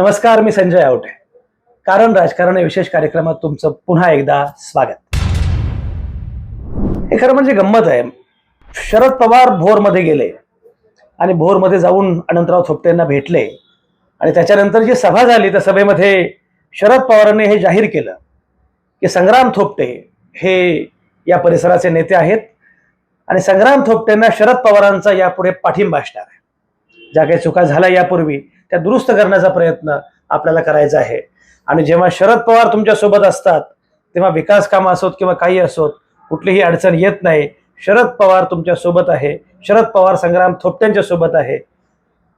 नमस्कार मी संजय आवटे. कारण राजकारण या विशेष कार्यक्रमात तुमचं पुन्हा एकदा स्वागत. हे खरं म्हणजे गंमत आहे. शरद पवार भोरमध्ये गेले आणि भोरमध्ये जाऊन अनंतराव थोपटेंना भेटले आणि त्याच्यानंतर जी सभा झाली त्या सभेमध्ये शरद पवारांनी हे जाहीर केलं की संग्राम थोपटे हे या परिसराचे नेते आहेत आणि संग्राम थोपटेंना शरद पवारांचा यापुढे पाठिंबा असणार आहे. ज्या काही चुका झाल्या यापूर्वी त्या दुरुस्त करण्याचा प्रयत्न आपल्याला करायचा आहे. आणि जेव्हा शरद पवार तुमच्यासोबत असतात तेव्हा विकास कामं असोत किंवा काही असोत कुठलीही अडचण येत नाही. शरद पवार तुमच्यासोबत आहे. शरद पवार संग्राम थोपट्यांच्या सोबत आहे.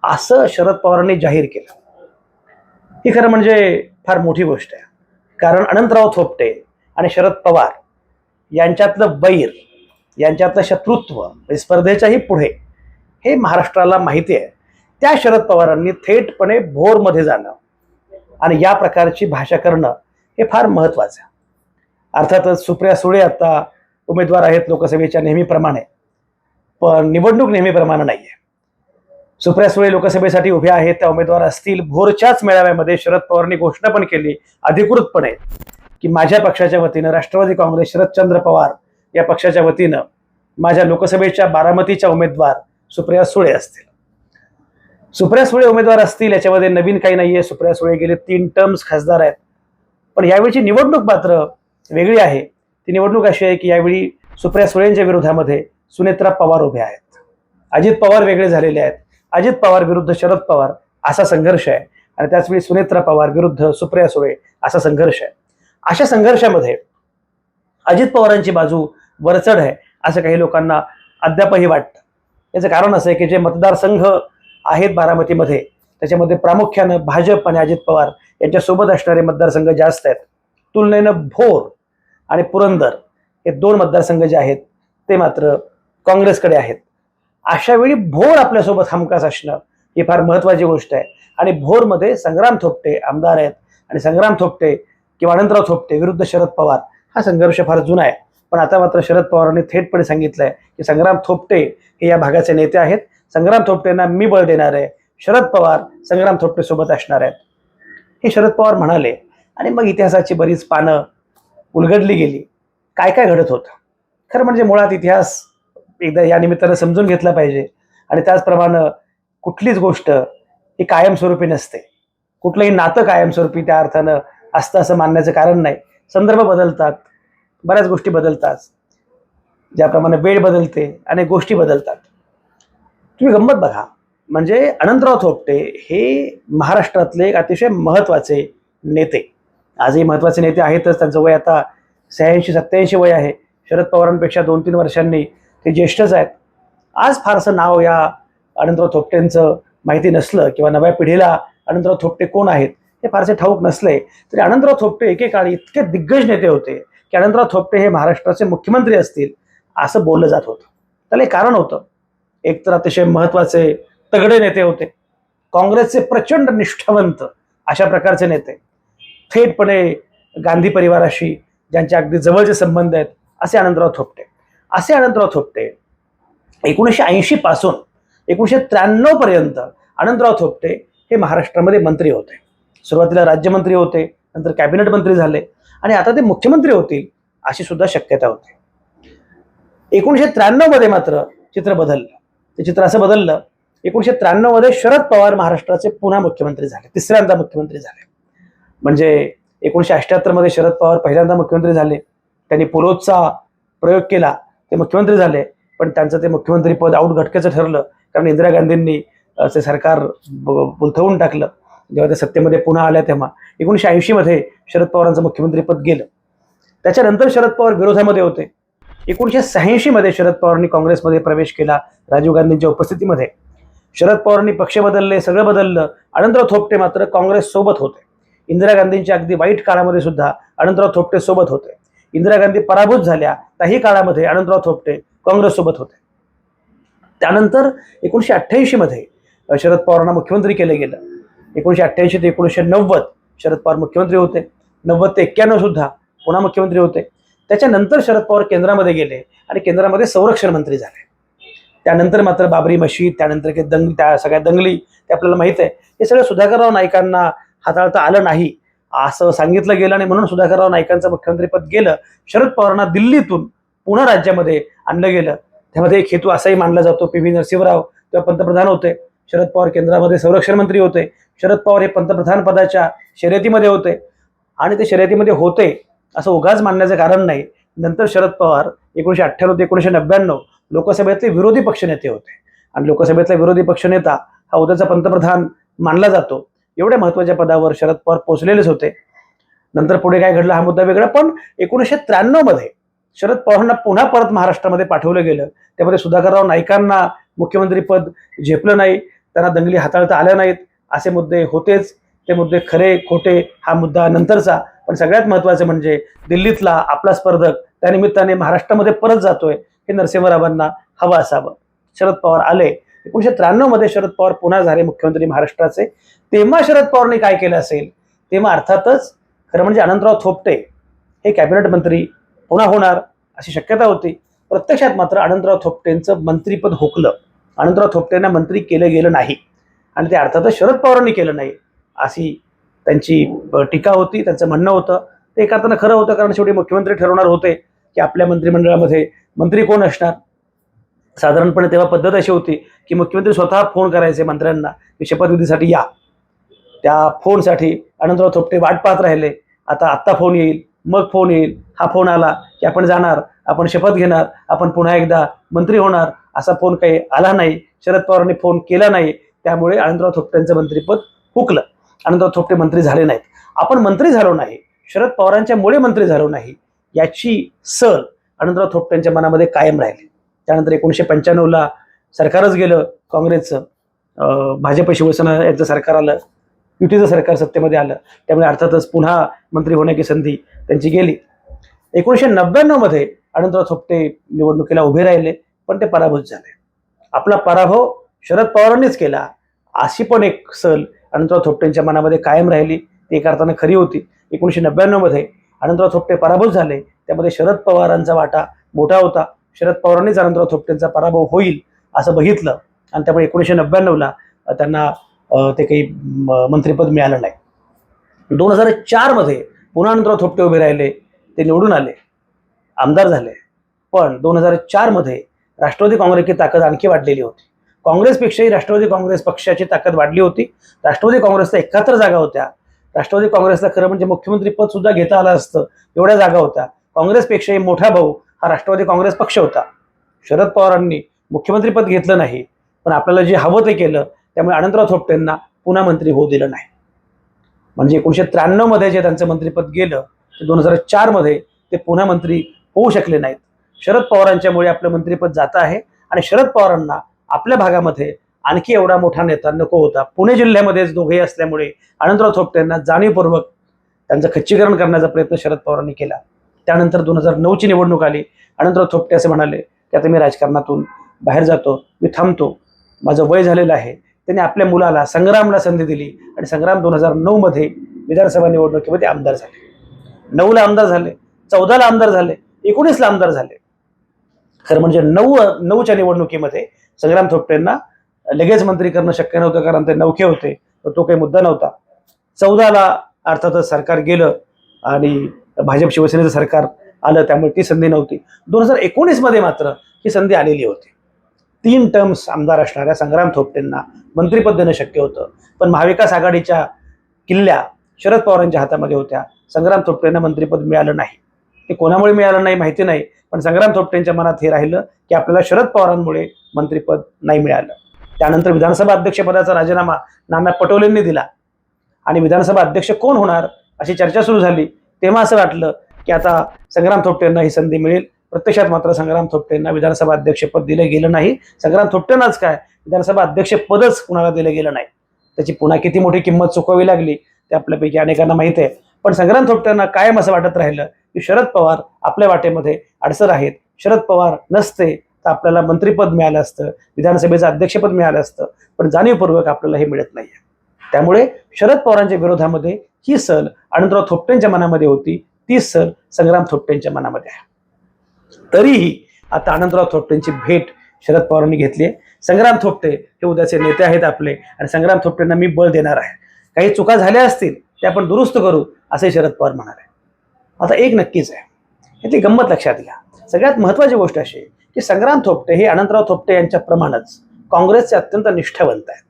असं शरद पवारांनी जाहीर केलं. ही खरं म्हणजे फार मोठी गोष्ट आहे. कारण अनंतराव थोपटे आणि शरद पवार यांच्यातलं वैर यांच्यातलं शत्रुत्व म्हणजे स्पर्धेच्याही पुढे हे महाराष्ट्राला माहिती आहे. त्या शरद पवारांनी थेटपणे भोरमध्ये जाणं आणि या प्रकारची भाषा करणं हे फार महत्त्वाचं आहे. अर्थातच सुप्रिया सुळे आता उमेदवार आहेत लोकसभेच्या नेहमीप्रमाणे पण निवडणूक नेहमीप्रमाणे नाही आहे सुप्रिया सुळे लोकसभेसाठी उभ्या आहेत त्या उमेदवार असतील. भोरच्याच मेळाव्यामध्ये शरद पवारांनी घोषणा पण केली अधिकृतपणे की माझ्या पक्षाच्या वतीनं राष्ट्रवादी काँग्रेस शरदचंद्र पवार या पक्षाच्या वतीनं माझ्या लोकसभेच्या बारामतीच्या उमेदवार सुप्रिया सुळे असतील. सुप्रिया सुळे उमेदवार असतील याच्यामध्ये नवीन काही नाहीये. सुप्रिया सुळे गेले तीन टर्म्स खासदार आहेत. पण यावेळीची निवडणूक मात्र वेगळी आहे. ती निवडणूक अशी आहे की यावेळी सुप्रिया सुळेंच्या विरोधामध्ये सुनेत्रा पवार उभे आहेत. अजित पवार वेगळे झालेले आहेत. अजित पवार विरुद्ध शरद पवार असा संघर्ष आहे. आणि त्याचवेळी सुनेत्रा पवार विरुद्ध सुप्रिया सुळे असा संघर्ष आहे. अशा संघर्षामध्ये अजित पवारांची बाजू वरचढ आहे असं काही लोकांना अद्यापही वाटतं. याचं कारण असं आहे की जे मतदारसंघ आहेत बारामतीमध्ये. त्याच्यामध्ये प्रामुख्यानं भाजप आणि अजित पवार यांच्यासोबत असणारे मतदारसंघ जास्त आहेत. तुलनेनं भोर आणि पुरंदर हे दोन मतदारसंघ जे आहेत ते मात्र काँग्रेसकडे आहेत. अशा वेळी भोर आपल्यासोबत हमखास असणं ही फार महत्वाची गोष्ट आहे. आणि भोरमध्ये संग्राम थोपटे आमदार आहेत आणि संग्राम थोपटे किंवा अनंतराव थोपटे विरुद्ध शरद पवार हा संघर्ष फार जुना आहे. पण आता मात्र शरद पवारांनी थेटपणे सांगितलंय की संग्राम थोपटे हे या भागाचे नेते आहेत. संग्राम थोपटेंना मी बळ देणार आहे. शरद पवार संग्राम थोपटे सोबत असणार आहेत. हे शरद पवार म्हणाले आणि मग इतिहासाची बरीच पानं उलगडली गेली. काय काय घडत होतं? खरं म्हणजे मुळात इतिहास एकदा या निमित्तानं समजून घेतला पाहिजे. आणि त्याचप्रमाणे कुठलीच गोष्ट ही कायमस्वरूपी नसते. कुठलंही नातं कायमस्वरूपी त्या अर्थानं असतं असं मानण्याचं कारण नाही. संदर्भ बदलतात बऱ्याच गोष्टी बदलतात. ज्याप्रमाणे वेळ बदलते आणि गोष्टी बदलतात. तुम्ही गंमत बघा. म्हणजे अनंतराव थोपटे हे महाराष्ट्रातले एक अतिशय महत्त्वाचे नेते. आजही महत्त्वाचे नेते आहेतच. त्यांचं वय आता शहाऐंशी सत्याऐंशी वय आहे. शरद पवारांपेक्षा दोन तीन वर्षांनी ते ज्येष्ठच आहेत. आज फारसं नाव या अनंतराव थोपटेंचं माहिती नसलं किंवा नव्या पिढीला अनंतराव थोपटे कोण आहेत हे फारसे ठाऊक नसले तरी अनंतराव थोपटे एकेकाळी इतके दिग्गज नेते होते की अनंतराव थोपटे हे महाराष्ट्राचे मुख्यमंत्री असतील असं बोललं जात होतं. त्याला एक कारण होतं. एक तर अतिशय महत्त्वाचे तगडे नेते होते. काँग्रेसचे प्रचंड निष्ठावंत अशा प्रकारचे नेते. थेटपणे गांधी परिवाराशी ज्यांचे अगदी जवळचे संबंध आहेत असे आनंदराव थोपटे. असे आनंदराव थोपटे एकोणीसशे ऐंशी पासून एकोणीसशे त्र्याण्णव पर्यंत आनंदराव थोपटे हे महाराष्ट्रामध्ये मंत्री होते. सुरुवातीला राज्यमंत्री होते नंतर कॅबिनेट मंत्री झाले आणि आता ते मुख्यमंत्री होतील अशी सुद्धा शक्यता होती. एकोणीसशे त्र्याण्णवमध्ये मात्र चित्र बदललं. ते चित्र असं बदललं. एकोणीसशे त्र्याण्णवमध्ये शरद पवार महाराष्ट्राचे पुन्हा मुख्यमंत्री झाले. तिसऱ्यांदा मुख्यमंत्री झाले. म्हणजे एकोणीसशे अठ्याहत्तरमध्ये शरद पवार पहिल्यांदा मुख्यमंत्री झाले. त्यांनी पुलोदचा प्रयोग केला ते मुख्यमंत्री झाले. पण त्यांचं ते मुख्यमंत्री पद आऊट घटकेचं ठरलं. कारण इंदिरा गांधींनी ते सरकार उलथवून बुलथवून टाकलं. जेव्हा ते सत्तेमध्ये पुन्हा आल्या तेव्हा. एकोणीसशे ऐंशीमध्ये शरद पवारांचं मुख्यमंत्रीपद गेलं. त्याच्यानंतर शरद पवार विरोधामध्ये होते. एकोणीसशे शहाऐंशीमध्ये शरद पवारांनी काँग्रेसमध्ये प्रवेश केला राजीव गांधींच्या उपस्थितीमध्ये. शरद पवारांनी पक्ष बदलले सगळं बदललं अनंतराव थोपटे मात्र काँग्रेस सोबत होते. इंदिरा गांधींच्या अगदी वाईट काळामध्ये सुद्धा अनंतराव थोपटे सोबत होते. इंदिरा गांधी पराभूत झाल्या त्याही काळामध्ये अनंतराव थोपटे काँग्रेस सोबत होते. त्यानंतर एकोणीसशे अठ्ठ्याऐंशी मध्ये शरद पवारांना मुख्यमंत्री केलं गेलं. एकोणीसशे अठ्ठ्याऐंशी ते एकोणीसशे नव्वद शरद पवार मुख्यमंत्री होते. नव्वद ते एक्क्याण्णव सुद्धा पुन्हा मुख्यमंत्री होते. त्याच्यानंतर शरद पवार केंद्रामध्ये गेले आणि केंद्रामध्ये संरक्षण मंत्री झाले. त्यानंतर मात्र बाबरी मशीद त्यानंतर काही दंग त्या सगळ्या दंगली ते आपल्याला माहीत आहे. हे सगळं सुधाकरराव नाईकांना हाताळता आलं नाही. असं सांगितलं गेलं आणि म्हणून सुधाकरराव नाईकांचं मुख्यमंत्रीपद गेलं. शरद पवारांना दिल्लीतून पुन्हा राज्यामध्ये आणलं गेलं. त्यामध्ये एक हेतू असाही मानला जातो. पी व्ही नरसिंहराव तेव्हा पंतप्रधान होते. शरद पवार केंद्रामध्ये संरक्षण मंत्री होते. शरद पवार हे पंतप्रधान पदाच्या शर्यतीमध्ये होते. आणि ते शर्यतीमध्ये होते. असं उगाच मानण्याचं कारण नाही. नंतर शरद पवार एकोणीशे अठ्ठ्याण्णव ते एकोणीशे नव्याण्णव लोकसभेतले विरोधी पक्षनेते होते. आणि लोकसभेतला विरोधी पक्षनेता हा उद्याचा पंतप्रधान मानला जातो. एवढ्या महत्त्वाच्या पदावर शरद पवार पोहोचलेलेच होते. नंतर पुढे काय घडलं हा मुद्दा वेगळा पण एकोणीसशे त्र्याण्णवमध्ये शरद पवारांना पुन्हा परत महाराष्ट्रामध्ये पाठवलं गेलं. त्यामध्ये सुधाकरराव नाईकांना मुख्यमंत्रीपद झेपलं नाही त्यांना दंगली हाताळता आल्या नाहीत असे मुद्दे होतेच. ते मुद्दे खरे खोटे हा मुद्दा नंतरचा. पण सगळ्यात महत्वाचं म्हणजे दिल्लीतला आपला स्पर्धक त्यानिमित्ताने महाराष्ट्रामध्ये परत जातोय हे नरसिंहरावांना हवं असावं. शरद पवार आले. एकोणीशे त्र्याण्णवमध्ये शरद पवार पुन्हा झाले मुख्यमंत्री महाराष्ट्राचे. तेव्हा शरद पवारने काय केलं असेल? तेव्हा अर्थातच खरं म्हणजे अनंतराव थोपटे हे कॅबिनेट मंत्री पुन्हा होणार अशी शक्यता होती. प्रत्यक्षात मात्र अनंतराव थोपटेंचं मंत्रीपद हुकलं. अनंतराव थोपटेंना मंत्री केलं गेलं नाही. आणि ते अर्थातच शरद पवारांनी केलं नाही. अशी त्यांची टीका होती त्यांचं म्हणणं होतं. ते एका अर्थानं खरं होतं कारण शेवटी मुख्यमंत्री ठरवणार होते की आपल्या मंत्रिमंडळामध्ये मंत्री कोण असणार? साधारणपणे तेव्हा पद्धत अशी होती की मुख्यमंत्री स्वतः फोन करायचे मंत्र्यांना की शपथविधीसाठी या. त्या फोनसाठी अनंतराव थोपटे वाट पाहत राहिले. आता आत्ता फोन येईल मग फोन येईल हा फोन आला की आपण जाणार आपण शपथ घेणार आपण पुन्हा एकदा मंत्री होणार असा फोन काही आला नाही. शरद पवारांनी फोन केला नाही. त्यामुळे अनंतराव थोपटेंचं मंत्रीपद हुकलं. आनंदराव थोपटे मंत्री झाले नाहीत. आपण मंत्री झालो नाही. शरद पवारांच्या मुळे मंत्री झालो नाही. याची सल आनंदराव थोपटेंच्या मनामध्ये कायम राहिली. त्यानंतर एकोणीसशे पंच्याण्णवला सरकारच गेलं काँग्रेसचं. अं, भाजप शिवसेना यांचं सरकार आलं. युतीचं सरकार सत्तेमध्ये आलं. त्यामुळे अर्थातच पुन्हा मंत्री होण्याची संधी त्यांची गेली. एकोणीसशे नव्याण्णवमध्ये अनंतराव थोपटे निवडणुकीला उभे राहिले पण ते पराभूत झाले. आपला पराभव शरद पवारांनीच केला. अशी पण एक सल अनंतराव थोपटेंच्या मनामध्ये कायम राहिली ती एका अर्थानं खरी होती. एकोणीसशे नव्याण्णवमध्ये अनंतराव थोपटे पराभूत झाले. त्यामध्ये शरद पवारांचा वाटा मोठा होता. शरद पवारांनीच अनंतराव थोपटेंचा पराभव होईल असं बघितलं. आणि त्यामुळे एकोणीसशे नव्याण्णवला त्यांना ते काही मंत्रीपद मंत्रिपद मिळालं नाही. दोन हजार चारमध्ये पुन्हा अनंतराव थोपटे उभे राहिले. ते निवडून आले. आमदार झाले. पण दोन हजार चारमध्ये राष्ट्रवादी काँग्रेसची ताकद आणखी वाढलेली होती. काँग्रेसपेक्षाही राष्ट्रवादी काँग्रेस पक्षाची ताकद वाढली होती. राष्ट्रवादी काँग्रेसला एकाहत्तर जागा होत्या. राष्ट्रवादी काँग्रेसला खरं म्हणजे मुख्यमंत्रीपद सुद्धा घेता आलं असतं एवढ्या जागा होत्या. काँग्रेसपेक्षाही मोठा भाऊ हा राष्ट्रवादी काँग्रेस पक्ष होता. शरद पवारांनी मुख्यमंत्रीपद घेतलं नाही पण आपल्याला जे हवं ते केलं त्यामुळे अनंतराव थोपटेंना पुन्हा मंत्री होऊ दिलं नाही. म्हणजे एकोणीशे त्र्याण्णवमध्ये जे त्यांचं मंत्रिपद गेलं ते दोन हजार चारमध्ये ते पुन्हा मंत्री होऊ शकले नाहीत. शरद पवारांच्यामुळे आपलं मंत्रिपद जातं आहे आणि शरद पवारांना आपल्या भागामध्ये आणखी एवढा मोठा नेता नको होता. पुणे जिल्ह्यामध्येच दोघेही असल्यामुळे अनंतराव थोपट्यांना जाणीवपूर्वक त्यांचं खच्चीकरण करण्याचा प्रयत्न शरद पवारांनी केला. त्यानंतर दोन हजार नऊची निवडणूक आली. अनंतराव थोपटे असे म्हणाले की आता मी राजकारणातून बाहेर जातो मी थांबतो. माझं वय झालेलं आहे. त्यांनी आपल्या मुलाला संग्रामला संधी दिली आणि संग्राम दोन हजार नऊमध्ये विधानसभा निवडणुकीमध्ये आमदार झाले. नऊला आमदार झाले चौदाला आमदार झाले एकोणीसला आमदार झाले. खरं म्हणजे नऊ नऊच्या निवडणुकीमध्ये संग्राम थोपटेंना लगेच मंत्री करणं शक्य नव्हतं कारण ते नौखे होते तर तो काही मुद्दा नव्हता. चौदाला अर्थातच सरकार गेलं आणि भाजप शिवसेनेचं सरकार आलं त्यामुळे ती संधी नव्हती. दोन हजार एकोणीसमध्ये मात्र ही संधी आलेली होती. तीन टर्म्स आमदार असणाऱ्या संग्राम थोपटेंना मंत्रिपद देणं शक्य होतं. पण महाविकास आघाडीच्या किल्ल्या शरद पवारांच्या हातामध्ये होत्या. संग्राम थोपटेंना मंत्रिपद मिळालं नाही. ते कोणामुळे मिळालं नाही माहिती नाही पण संग्राम थोपटेंच्या मनात हे राहिलं की आपल्याला शरद पवारांमुळे मंत्रिपद नाही मिळालं. त्यानंतर विधानसभा अध्यक्षपदाचा राजीनामा नाना पटोलेंनी दिला. आणि विधानसभा अध्यक्ष कोण होणार अशी चर्चा सुरू झाली तेव्हा असं वाटलं की आता संग्राम थोपटेंना ही संधी मिळेल. प्रत्यक्षात मात्र संग्राम थोपटेंना विधानसभा अध्यक्षपद दिलं गेलं नाही. संग्राम थोपटेंनाच काय? विधानसभा अध्यक्षपदच कुणाला दिलं गेलं नाही. त्याची पुन्हा किती मोठी किंमत चुकवावी लागली ते आपल्यापैकी अनेकांना माहिती आहे. पण संग्राम थोपट्यांना कायम असं वाटत राहिलं की शरद पवार आपल्या वाटेमध्ये अडसर आहेत. शरद पवार नसते तर आपल्याला मंत्रिपद मिळालं असतं विधानसभेचं अध्यक्षपद मिळालं असतं पण जाणीवपूर्वक आपल्याला हे मिळत नाही त्यामुळे शरद पवारांच्या विरोधामध्ये ही सल आनंदराव थोपटेंच्या मनामध्ये होती ती सल संग्राम थोपटेंच्या मनामध्ये आहे. तरीही आता अनंतराव थोपटेंची भेट शरद पवारांनी घेतली आहे. संग्राम थोपटे हे उद्याचे नेते आहेत आपले आणि संग्राम थोपटेंना मी बळ देणार आहे. काही चुका झाल्या असतील ते आपण दुरुस्त करू असे शरद पवार म्हणाले. आता एक नक्कीच आहे. याची गंमत लक्षात घ्या. सगळ्यात महत्त्वाची गोष्ट अशी की संग्राम थोपटे हे अनंतराव थोपटे यांच्या प्रमाणच काँग्रेसचे अत्यंत निष्ठावंत आहेत.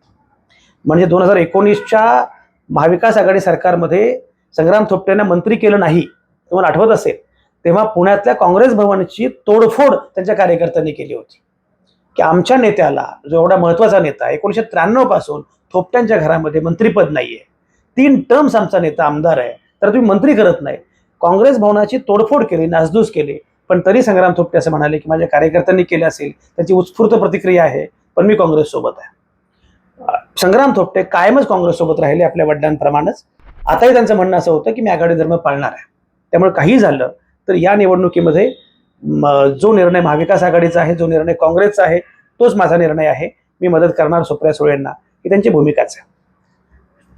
म्हणजे दोन हजार एकोणीसच्या महाविकास आघाडी सरकारमध्ये संग्राम थोपटेंना मंत्री केलं नाही तुम्हाला आठवत असेल तेव्हा पुण्यातल्या काँग्रेस भवनची तोडफोड त्यांच्या कार्यकर्त्यांनी केली होती. की आमच्या नेत्याला जो एवढा महत्त्वाचा नेता एकोणीशे त्र्याण्णवपासून थोपट्यांच्या घरामध्ये मंत्रीपद नाहीये. तीन टर्म्स आमचा नेता आमदार आहे. तर तुम्ही मंत्री करत नाही. काँग्रेस भवनाची तोडफोड केली नासधूस केली. पण तरी संग्राम थोपटे असं म्हणाले की माझ्या कार्यकर्त्यांनी केले असेल त्याची उत्स्फूर्त प्रतिक्रिया आहे पण मी काँग्रेससोबत आहे. संग्राम थोपटे कायमच काँग्रेससोबत राहिले आपल्या वडिलांप्रमाणेच. आताही त्यांचं म्हणणं असं होतं की मी आघाडी धर्म पाळणार आहे. त्यामुळे काही झालं तर या निवडणुकीमध्ये जो निर्णय महाविकास आघाडीचा आहे जो निर्णय काँग्रेसचा आहे तोच माझा निर्णय आहे. मी मदत करणार सुप्रिया सुळेंना ही त्यांची भूमिकाच आहे.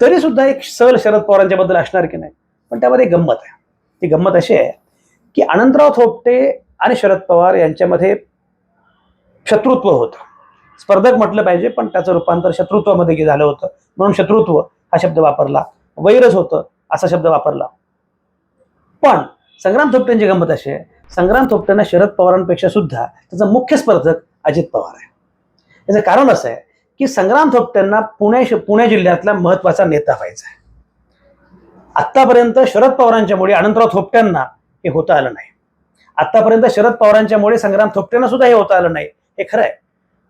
तरी सुद्धा एक सल शरद पवारांच्या बद्दल असणार की नाही? पण त्यामध्ये एक गंमत आहे. ती गंमत अशी आहे की अनंतराव थोपटे आणि शरद पवार यांच्यामध्ये शत्रुत्व होतं. स्पर्धक म्हटलं पाहिजे पण त्याचं रूपांतर शत्रुत्वामध्ये झालं होतं. म्हणून शत्रुत्व हा शब्द वापरला. वैरच होतं असा शब्द वापरला. पण संग्राम थोपटेंची गंमत अशी आहे. संग्राम थोपटेंना शरद पवारांपेक्षा सुद्धा त्याचा मुख्य स्पर्धक अजित पवार आहे. याचं कारण असं आहे की संग्राम थोपट्यांना पुणे पुणे जिल्ह्यातला महत्त्वाचा नेता व्हायचा आहे. आत्तापर्यंत शरद पवारांच्यामुळे अनंतराव थोपट्यांना हे होता आलं नाही. आत्तापर्यंत शरद पवारांच्यामुळे संग्राम थोपट्यांना सुद्धा हे होता आलं नाही. हे खरं आहे.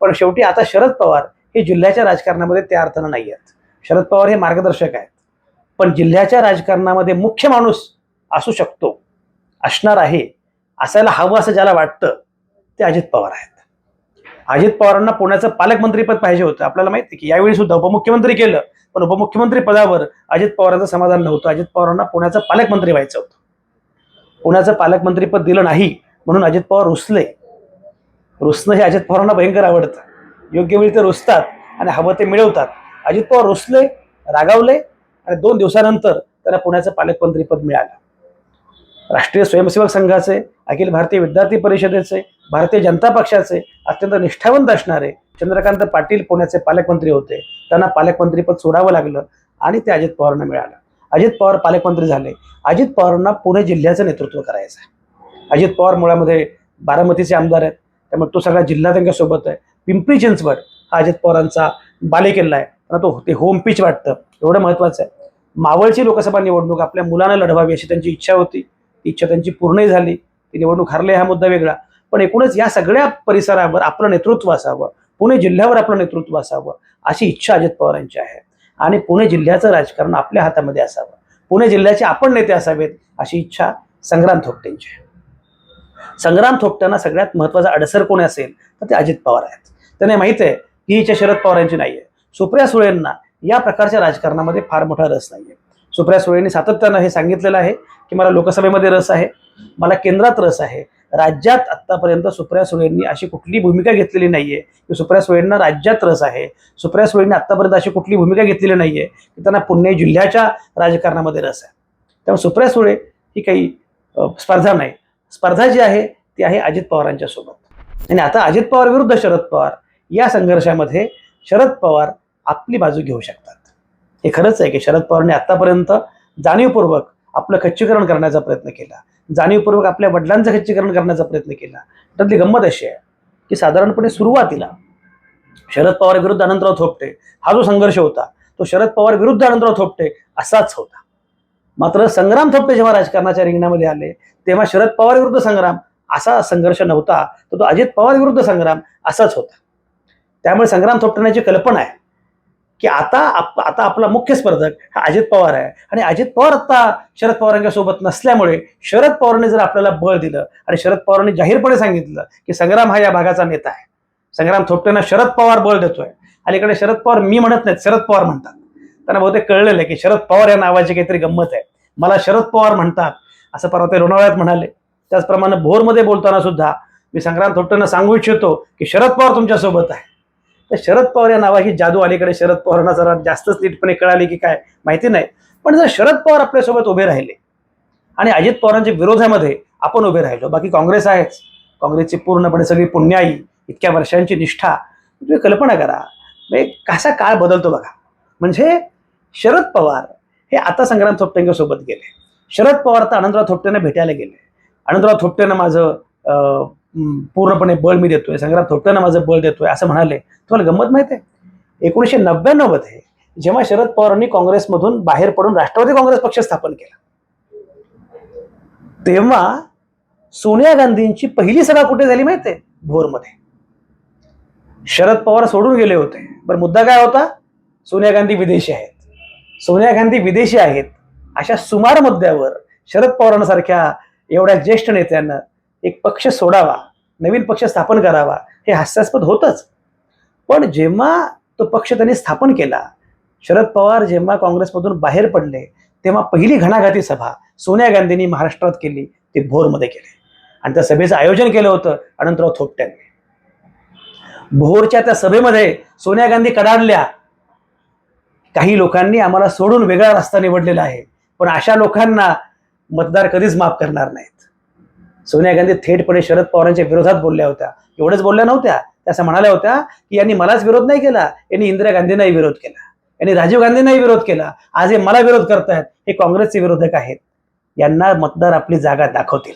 पण शेवटी आता शरद पवार हे जिल्ह्याच्या राजकारणामध्ये त्या अर्थानं नाही आहेत. शरद पवार हे मार्गदर्शक आहेत. पण जिल्ह्याच्या राजकारणामध्ये मुख्य माणूस असू शकतो असणार आहे असायला हवं असं ज्याला वाटतं ते अजित पवार आहेत. अजित पवारांना पुण्याचं पालकमंत्रीपद पाहिजे होतं. आपल्याला माहिती आहे की यावेळी सुद्धा उपमुख्यमंत्री केलं पण उपमुख्यमंत्री पदावर अजित पवारांचं समाधान नव्हतं. अजित पवारांना पुण्याचं पालकमंत्री व्हायचं होतं. पुण्याचं पालकमंत्रीपद दिलं नाही म्हणून अजित पवार रुसले. रुसणं हे अजित पवारांना भयंकर आवडतं. योग्य वेळी ते रुसतात आणि हवं ते मिळवतात. अजित पवार रुसले रागावले आणि दोन दिवसानंतर त्यांना पुण्याचं पालकमंत्रीपद मिळालं. राष्ट्रीय स्वयंसेवक संघाचे अखिल भारतीय विद्यार्थी परिषदेचे भारतीय जनता पक्षाचे अत्यंत निष्ठावंत असणारे चंद्रकांत पाटील पुण्याचे पालकमंत्री होते. त्यांना पालकमंत्रीपद सोडावं लागलं आणि ते अजित पवारांना मिळालं. अजित पवार पालकमंत्री झाले. अजित पवारांना पुणे जिल्ह्याचं नेतृत्व करायचं आहे. अजित पवार मुळामध्ये बारामतीचे आमदार आहेत. त्यामुळे तो सगळा जिल्हा त्यांच्यासोबत आहे. पिंपरी चिंचवड हा अजित पवारांचा बालेकिल्ला आहे. त्यांना तो ते होम पिच वाटतं. एवढं महत्त्वाचं आहे. मावळची लोकसभा निवडणूक आपल्या मुलांना लढवावी अशी त्यांची इच्छा होती. ती इच्छा त्यांची पूर्णही झाली. ती निवडणूक हरले हा मुद्दा वेगळा. पण एकूणच या सगळ्या परिसरावर आपलं नेतृत्व असावं. पुणे जिल्ह्यावर आपलं नेतृत्व असावं अशी इच्छा अजित पवारांची आहे. आणि पुणे जिल्ह्याचं राजकारण आपल्या हातामध्ये असावं. पुणे जिल्ह्याचे आपण नेते असावेत अशी इच्छा संग्राम थोपटेंची आहे. संग्राम थोपट्यांना सगळ्यात महत्त्वाचा अडसर कोण असेल तर ते अजित पवार आहेत. त्यांना माहीत आहे की इच्छा शरद पवारांची नाही आहे सुप्रिया सुळेंना या प्रकारच्या राजकारणामध्ये फार मोठा रस नाही आहे सुप्रिया सुळेंनी सातत्यानं हे सांगितलेलं आहे की मला लोकसभेमध्ये रस आहे मला केंद्रात रस आहे राज्यात आत्तापर्यंत सुप्रिया सुळेंनी अशी कुठली भूमिका घेतलेली नाहीये. की सुप्रिया सुळेंना राज्यात रस आहे. सुप्रिया सुळेंनी आत्तापर्यंत अशी कुठली भूमिका घेतलेली नाहीये की त्यांना पुणे जिल्ह्याच्या राजकारणामध्ये रस आहे. त्यामुळे सुप्रिया सुळे ही काही स्पर्धा नाही. स्पर्धा जी आहे ती आहे अजित पवारांच्या सोबत. आणि आता अजित पवार विरुद्ध शरद पवार या संघर्षामध्ये शरद पवार आपली बाजू घेऊ शकतात. हे खरंच आहे की शरद पवारने आतापर्यंत जाणीवपूर्वक आपलं खच्चीकरण करण्याचा प्रयत्न केला. जाणीवपूर्वक आपल्या वडिलांचं खच्चीकरण करण्याचा प्रयत्न केला. त्यातली गंमत अशी आहे की साधारणपणे सुरुवातीला शरद पवार विरुद्ध अनंतराव थोपटे हा जो संघर्ष होता तो शरद पवार विरुद्ध अनंतराव थोपटे असाच होता. मात्र संग्राम थोपटे जेव्हा राजकारणाच्या रिंगणामध्ये आले तेव्हा शरद पवार विरुद्ध संग्राम असा संघर्ष नव्हता तर तो अजित पवार विरुद्ध संग्राम असाच होता. त्यामुळे संग्राम थोपटण्याची कल्पना आहे की आता आप आता आपला मुख्य स्पर्धक हा अजित पवार आहे. आणि अजित पवार आता शरद पवारांच्या सोबत नसल्यामुळे शरद पवारांनी जर आपल्याला बळ दिलं आणि शरद पवारांनी जाहीरपणे सांगितलं की संग्राम हा या भागाचा नेता आहे. संग्राम थोपटेंना शरद पवार बळ देतोय. अलीकडे शरद पवार मी म्हणत नाहीत शरद पवार म्हणतात. त्यांना बहुतेक कळलेलं आहे की शरद पवार या नावाची काहीतरी गंमत आहे. मला शरद पवार म्हणतात असं परवा ते लोणावळ्यात म्हणाले. त्याचप्रमाणे भोरमध्ये बोलताना सुद्धा मी संग्राम थोपटेंना सांगू इच्छितो की शरद पवार तुमच्यासोबत आहे. तर शरद पवार या नावाची जादू अलीकडे शरद पवारांना जरा जास्तच नीटपणे कळाली की काय माहिती नाही. पण जर शरद पवार आपल्यासोबत उभे राहिले आणि अजित पवारांच्या विरोधामध्ये आपण उभे राहिलो बाकी काँग्रेस आहेच. काँग्रेसची पूर्णपणे सगळी पुण्याई इतक्या वर्षांची निष्ठा. तुम्ही कल्पना करा. म्हणजे कसा काळ बदलतो बघा. म्हणजे शरद पवार हे आता संग्राम थोपटेंच्या सोबत गेले. शरद पवार आता अनंतराव थोपटेंना भेटायला गेले. अनंतराव थोपटेनं माझं अं, पूर्णपणे बळ मी देतोय संग्राम थोपटेनं माझं बळ देतोय असं म्हणाले. तुम्हाला गंमत माहीत आहे? एकोणीसशे नव्याण्णवमध्ये जेव्हा शरद पवारांनी काँग्रेसमधून बाहेर पडून राष्ट्रवादी काँग्रेस पक्ष स्थापन केला तेव्हा सोनिया गांधींची पहिली सभा कुठे झाली माहिती आहे? भोरमध्ये. शरद पवार सोडून गेले होते. बरं मुद्दा काय होता? सोनिया गांधी विदेशी आहेत. सोनिया गांधी विदेशी आहेत. अशा सुमार मुद्द्यावर शरद पवारांसारख्या एवढ्या ज्येष्ठ नेत्यांना एक पक्ष सोडावा नवीन पक्ष स्थापन करावा हे हास्यास्पद होतच. पण जेव्हा तो पक्ष त्यांनी स्थापन केला शरद पवार जेव्हा काँग्रेसमधून बाहेर पडले तेव्हा पहिली घणाघाती सभा सोनिया गांधींनी महाराष्ट्रात केली ती भोरमध्ये केली. आणि त्या सभेचं आयोजन केलं होतं अनंतराव थोपट्यांनी. भोरच्या त्या सभेमध्ये सोनिया गांधी कडाडल्या. काही लोकांनी आम्हाला सोडून वेगळा रस्ता निवडलेला आहे पण अशा लोकांना मतदार कधीच माफ करणार नाहीत. सोनिया गांधी थेटपणे शरद पवारांच्या विरोधात बोलल्या होत्या. एवढंच बोलल्या नव्हत्या. त्या असं म्हणाल्या होत्या की यांनी मलाच विरोध नाही केला यांनी इंदिरा गांधींनाही विरोध केला यांनी राजीव गांधींनाही विरोध केला. आज हे मला विरोध करतायत हे काँग्रेसचे विरोधक आहेत. यांना मतदार आपली जागा दाखवतील.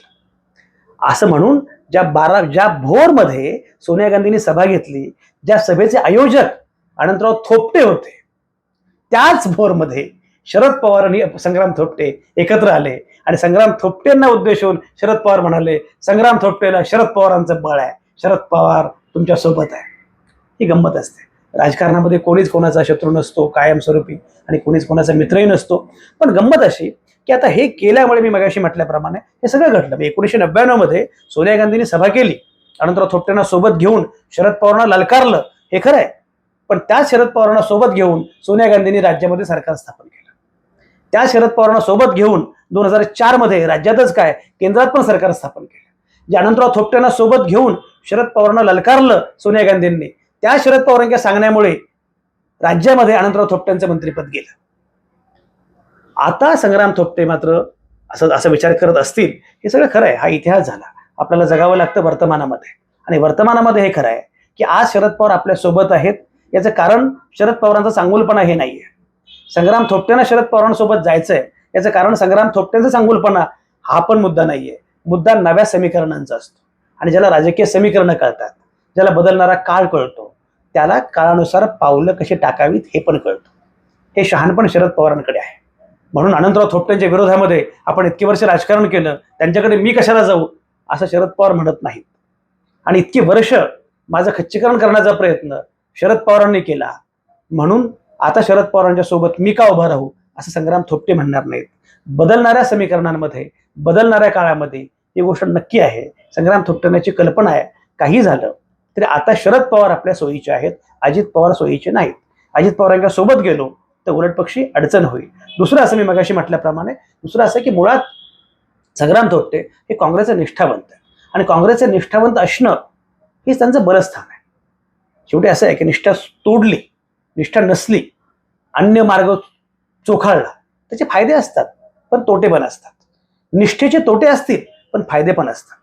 असं म्हणून ज्या बारा ज्या भोरमध्ये सोनिया गांधींनी सभा घेतली ज्या सभेचे आयोजक अनंतराव थोपटे होते त्याच भोरमध्ये शरद पवार आणि संग्राम थोपटे एकत्र आले. आणि संग्राम थोपटेंना उद्देशून शरद पवार म्हणाले संग्राम थोपटेला शरद पवारांचं बळ आहे. शरद पवार तुमच्यासोबत आहे. ही गंमत असते. राजकारणामध्ये कोणीच कोणाचा शत्रू नसतो कायमस्वरूपी आणि कोणीच कोणाचा मित्रही नसतो. पण गंमत अशी की आता हे केल्यामुळे मी मगाशी म्हटल्याप्रमाणे हे सगळं घडलं. एकोणीसशे नव्याण्णवमध्ये सोनिया गांधींनी सभा केली. अनंतराव थोपटेंना सोबत घेऊन शरद पवारांना ललकारलं. हे खरं आहे. पण त्या शरद पवारांना सोबत घेऊन सोनिया गांधींनी राज्यामध्ये सरकार स्थापन केलं. त्या शरद पवारांना सोबत घेऊन दोन हजार चारमध्ये राज्यातच काय केंद्रात पण सरकार स्थापन केलं. जे अनंतराव थोपटेंना सोबत घेऊन शरद पवारांना ललकारलं सोनिया गांधींनी त्या शरद पवारांच्या सांगण्यामुळे राज्यामध्ये अनंतराव थोपट्यांचं मंत्रिपद गेलं. आता संग्राम थोपटे मात्र असं असं विचार करत असतील हे सगळं खरं आहे. हा इतिहास झाला. आपल्याला जगावं लागतं वर्तमानामध्ये. आणि वर्तमानामध्ये हे खरं आहे की आज शरद पवार आपल्यासोबत आहेत. याचं कारण शरद पवारांचा चांगुलपणा हे नाहीये. संग्राम थोपटेंना शरद पवारांसोबत जायचंय. याचं कारण संग्राम थोपट्यांचा सांगुलपणा हा पण मुद्दा नाहीये. मुद्दा नव्या समीकरणांचा असतो. आणि ज्याला राजकीय समीकरणं कळतात ज्याला बदलणारा काळ कळतो त्याला काळानुसार पावलं कशी टाकावीत हे पण कळतं. हे शहाणपण शरद पवारांकडे आहे. म्हणून अनंतराव थोपटेंच्या विरोधामध्ये आपण इतकी वर्ष राजकारण केलं त्यांच्याकडे मी कशाला जाऊ असं शरद पवार म्हणत नाहीत. आणि इतकी वर्ष माझं खच्चीकरण करण्याचा प्रयत्न शरद पवारांनी केला. म्हणून आता शरद पवारांच्या सोबत मी का उभा राहू? असं संग्राम थोपटे म्हणणार नाहीत. बदलणाऱ्या समीकरणांमध्ये बदलणाऱ्या काळामध्ये ही गोष्ट नक्की आहे. संग्राम थोपटण्याची कल्पना आहे. काही झालं तरी आता शरद पवार आपल्या सोयीचे आहेत. अजित पवार सोयीचे नाहीत. अजित पवारांच्या सोबत गेलो तर उलट पक्षी अडचण होईल. दुसरं असं मी मगाशी म्हटल्याप्रमाणे दुसरं असं की मुळात संग्राम थोपटे हे काँग्रेसचे निष्ठावंत आहे आणि काँग्रेसचे निष्ठावंत असणं हेच त्यांचं बलस्थान आहे. शेवटी असं आहे की निष्ठा तोडली. निष्ठा नसली अन्य मार्ग चोखाळला त्याचे फायदे असतात पण तोटे पण असतात. निष्ठेचे तोटे असतील पण फायदे पण असतात.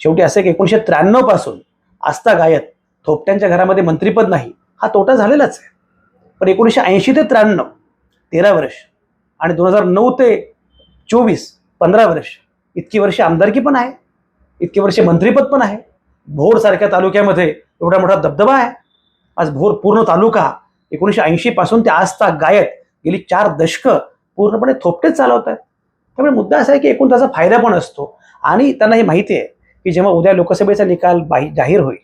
शेवटी असं की एकोणीशे त्र्याण्णवपासून आस्था गायत थोपट्यांच्या घरामध्ये मंत्रीपद नाही हा तोटा झालेलाच आहे. पण एकोणीसशे ऐंशी ते त्र्याण्णव तेरा वर्ष आणि दोन हजार नऊ ते चोवीस पंधरा वर्ष इतकी वर्ष आमदारकी पण आहे इतकी वर्ष मंत्रीपद पण आहे. भोर सारख्या तालुक्यामध्ये एवढा मोठा दबदबा आहे. आज भोर पूर्ण तालुका एकोणीसशे ऐंशी पासून ते आज ता गायत गेली चार दशकं पूर्णपणे थोपटेच चालवत आहेत त्यामुळे मुद्दा असा आहे की एकूण त्याचा फायदा पण असतो आणि त्यांना हे माहिती आहे की जेव्हा उद्या लोकसभेचा निकाल बाही जाहीर होईल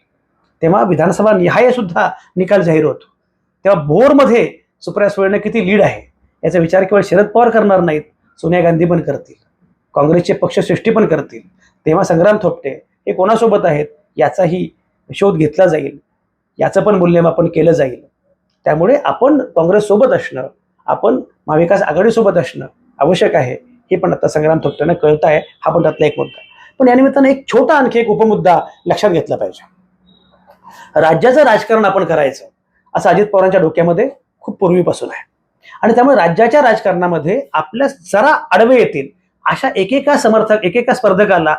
तेव्हा विधानसभा निहाय सुद्धा निकाल जाहीर होतो. तेव्हा भोरमध्ये सुप्रिया सुळेने किती लीड आहे याचा विचार केवळ शरद पवार करणार नाहीत सोनिया गांधी पण करतील काँग्रेसचे पक्षसृष्टी पण करतील तेव्हा संग्राम थोपटे हे कोणासोबत आहेत याचाही शोध घेतला जाईल याचं पण मूल्यमापन केलं जाईल. त्यामुळे आपण काँग्रेससोबत असणं आपण महाविकास आघाडीसोबत असणं आवश्यक आहे हे पण आता संग्राम थोपट्यांना कळत आहे हा पण त्यातला एक मुद्दा. पण या निमित्तानं एक छोटा आणखी एक उपमुद्दा लक्षात घेतला पाहिजे. राज्याचं राजकारण आपण करायचं असं अजित पवारांच्या डोक्यामध्ये खूप पूर्वीपासून आहे. आणि त्यामुळे राज्याच्या राजकारणामध्ये आपल्या जरा आडवे येतील अशा एकेका समर्थक एकेका स्पर्धकाला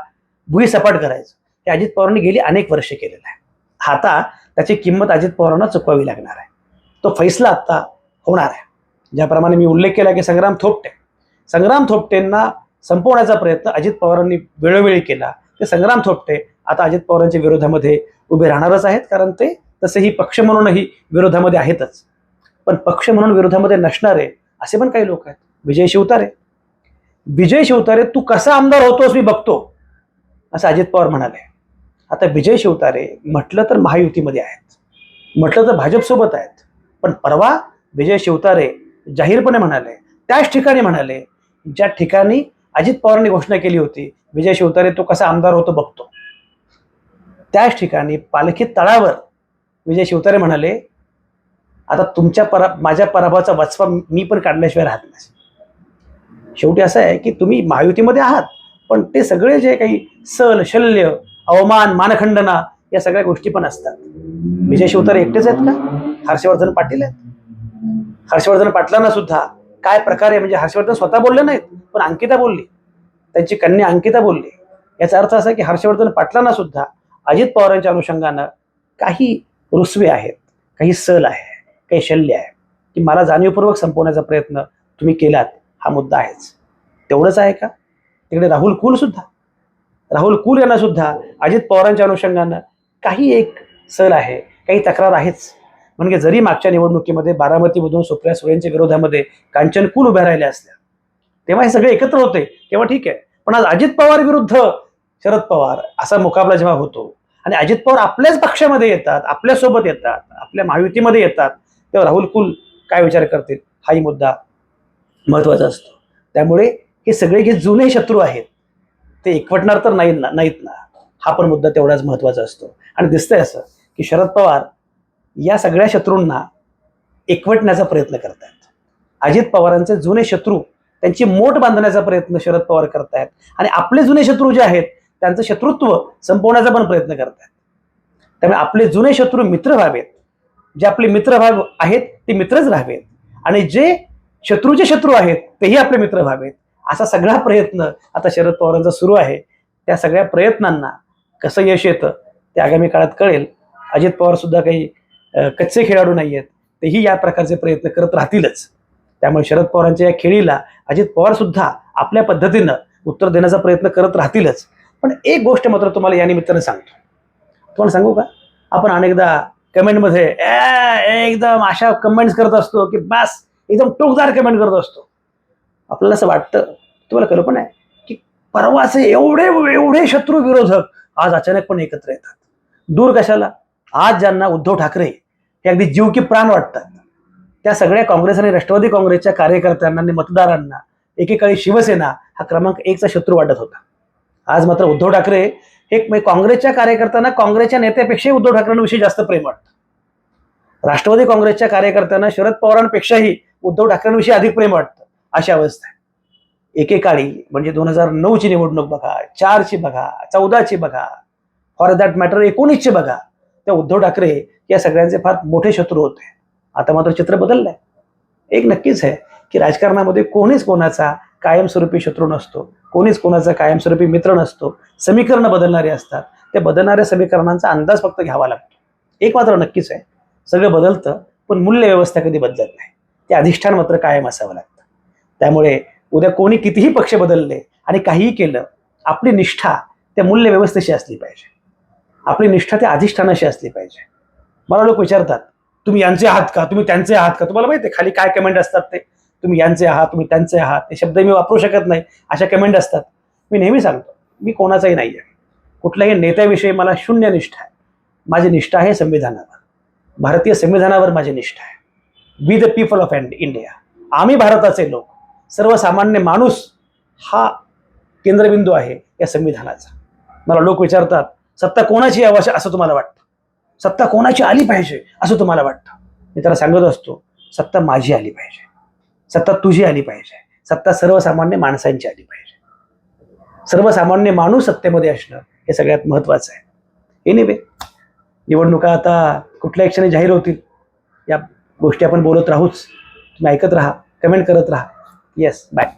भुई सपाट करायचं. हे अजित पवारांनी गेली अनेक वर्षे केलेलं आहे. आता त्याची किंमत अजित पवारांना चुकवावी लागणार आहे. तो फैसला आता होणार आहे. ज्याप्रमाणे मी उल्लेख केला की संग्राम थोपटे संग्राम थोपटेंना संपवण्याचा प्रयत्न अजित पवारांनी वेळोवेळी केला. ते संग्राम थोपटे आता अजित पवारांच्या विरोधामध्ये उभे राहणारच आहेत कारण ते तसेही पक्ष म्हणूनही विरोधामध्ये आहेतच. पण पक्ष म्हणून विरोधामध्ये नसणारे असे पण काही लोक आहेत. विजय शिवतारे. विजय शिवतारे तू कसा आमदार होतोस मी बघतो असं अजित पवार म्हणाले. आता विजय शिवतारे म्हटलं तर महायुतीमध्ये आहेत. म्हटलं तर भाजपसोबत आहेत. पण परवा विजय शिवतारे जाहीरपणे म्हणाले त्याच ठिकाणी म्हणाले ज्या ठिकाणी अजित पवारांनी घोषणा केली होती विजय शिवतारे तो कसा आमदार होतो बघतो. त्याच ठिकाणी पालखी तळावर विजय शिवतारे म्हणाले आता तुमच्या परा माझ्या पराभवाचा वचवा मी पण काढल्याशिवाय राहत नाही. शेवटी असं आहे की तुम्ही महायुतीमध्ये आहात पण ते सगळे जे काही सल शल्य अवमान मानखंडना या सगळ्या गोष्टी पण असतात. विजय शिवतारे एकटेच आहेत का? हर्षवर्धन पाटील आहेत. हर्षवर्धन पाटलांना सुद्धा काय प्रकारे म्हणजे हर्षवर्धन स्वतः बोलले नाहीत पण अंकिता बोलली. त्यांची कन्या अंकिता बोलली. याचा अर्थ असा की हर्षवर्धन पाटलांना सुद्धा अजित पवारांच्या अनुषंगानं काही रुसवे आहेत काही सल आहे काही शल्य आहे की मला जाणीवपूर्वक संपवण्याचा प्रयत्न तुम्ही केलात हा मुद्दा आहेच. तेवढंच आहे का? तिकडे राहुल कुल सुद्धा. राहुल कुल यांना सुद्धा अजित पवारांच्या अनुषंगानं काही एक सल आहे काही तक्रार आहेच. म्हणजे जरी मागच्या निवडणुकीमध्ये बारामतीमधून सुप्रिया सुळेंच्या विरोधामध्ये कांचन कुल उभ्या राहिल्या असल्या तेव्हा हे सगळे एकत्र होते तेव्हा ठीक आहे. पण आज अजित पवार विरुद्ध शरद पवार असा मुकाबला जेव्हा होतो आणि अजित पवार आपल्याच पक्षामध्ये येतात आपल्यासोबत येतात आपल्या महायुतीमध्ये येतात तेव्हा राहुल कुल काय विचार करतील? हाही मुद्दा महत्त्वाचा असतो. त्यामुळे हे सगळे जे जुने शत्रू आहेत ते एकवटणार तर नाही ना नाहीत ना. हा पण मुद्दा तेवढाच महत्त्वाचा असतो. आणि दिसतंय असं. की शरद पवार या सगळ्या शत्रूंना एकवटण्याचा प्रयत्न करतात अजित पवारांचे जुने शत्रू त्यांची मोठ बांधण्याचा प्रयत्न शरद पवार करतायत. आणि आपले जुने शत्रू जे आहेत त्यांचं शत्रुत्व संपवण्याचा पण प्रयत्न करतायत. त्यामुळे आपले जुने शत्रू मित्र व्हावेत. जे आपले मित्र भाव आहेत ते मित्रच राहावेत. आणि जे शत्रूचे शत्रू आहेत तेही आपले मित्र व्हावेत. असा सगळा प्रयत्न आता शरद पवारांचा सुरू आहे. त्या सगळ्या प्रयत्नांना कसं यश येतं ते आगामी काळात कळेल. अजित पवार सुद्धा काही कच्चे खेळाडू नाही आहेत तेही या प्रकारचे प्रयत्न करत राहतीलच. त्यामुळे शरद पवारांच्या या खेळीला अजित पवार सुद्धा आपल्या पद्धतीनं उत्तर देण्याचा प्रयत्न करत राहतीलच. पण एक गोष्ट मात्र तुम्हाला या निमित्तानं सांगतो. तुम्हाला सांगू का? आपण अनेकदा कमेंटमध्ये "ए, एकदम अशा कमेंट्स करत असतो की बस एकदम टोकदार कमेंट करत असतो. आपल्याला असं वाटतं तुम्हाला कल्पना आहे की परवाचे एवढे एवढे शत्रू विरोधक आज अचानकपणे एकत्र येतात. दूर कशाला? आज ज्यांना उद्धव ठाकरे हे अगदी जीव की प्राण वाटतात त्या सगळ्या काँग्रेस आणि राष्ट्रवादी काँग्रेसच्या कार्यकर्त्यांना आणि मतदारांना एकेकाळी शिवसेना हा क्रमांक एकचा शत्रू वाटत होता. आज मात्र उद्धव ठाकरे हे म्हणजे काँग्रेसच्या कार्यकर्त्यांना काँग्रेसच्या नेत्यापेक्षाही उद्धव ठाकरेंविषयी जास्त प्रेम वाटतं. राष्ट्रवादी काँग्रेसच्या कार्यकर्त्यांना शरद पवारांपेक्षाही उद्धव ठाकरेंविषयी अधिक प्रेम वाटतं अशी अवस्था आहे. एकेकाळी म्हणजे दोन हजार नऊची निवडणूक बघा चारची बघा चौदाची बघा फॉर दॅट मॅटर एकोणीसची बघा त्या उद्धव ठाकरे या सगळ्यांचे फार मोठे शत्रू होते. आता मात्र चित्र बदललंय. एक नक्कीच आहे की राजकारणामध्ये कोणीच कोणाचा कायमस्वरूपी शत्रू नसतो कोणीच कोणाचा कायमस्वरूपी मित्र नसतो समीकरणं बदलणारे असतात. त्या बदलणाऱ्या समीकरणांचा अंदाज फक्त घ्यावा लागतो. एक मात्र नक्कीच आहे सगळं बदलतं पण मूल्य व्यवस्था कधी बदलत नाही. ते अधिष्ठान मात्र कायम असावं लागतं. त्यामुळे उद्या कोणी कितीही पक्ष बदलले आणि काहीही केलं आपली निष्ठा त्या मूल्यव्यवस्थेशी असली पाहिजे. आपली निष्ठा त्या अधिष्ठानाशी असली पाहिजे. मला लोक विचारतात तुम्ही यांचे आहात का? तुम्ही त्यांचे आहात का? तुम्हाला माहिती आहे खाली काय कमेंट असतात ते. तुम्ही यांचे आहात तुम्ही त्यांचे आहात. ते शब्द मी वापरू शकत नाही अशा कमेंट असतात. मी नेहमी सांगतो मी कोणाचाही नाही आहे. कुठल्याही नेत्याविषयी मला शून्य निष्ठा आहे. माझी निष्ठा आहे संविधानावर. भारतीय संविधानावर माझी निष्ठा आहे. We the people of India आम्ही भारताचे लोक. सर्वसामान्य माणूस हा केंद्रबिंदू आहे या संविधानाचा. मला लोक विचारतात सत्ता कोणाची आवश्यक असं तुम्हाला वाटतं? सत्ता कोणाची आली पाहिजे असं तुम्हाला वाटतं? मी त्याला सांगत असतो सत्ता माझी आली पाहिजे. सत्ता तुझी आली पाहिजे. सत्ता सर्वसामान्य माणसांची आली पाहिजे. सर्वसामान्य माणूस सत्तेमध्ये असणं हे सगळ्यात महत्वाचं आहे. एनिवे निवडणुका आता कुठल्या क्षणी जाहीर होतील? या गोष्टी आपण बोलत राहूच. तुम्ही ऐकत राहा कमेंट करत राहा. Yes bye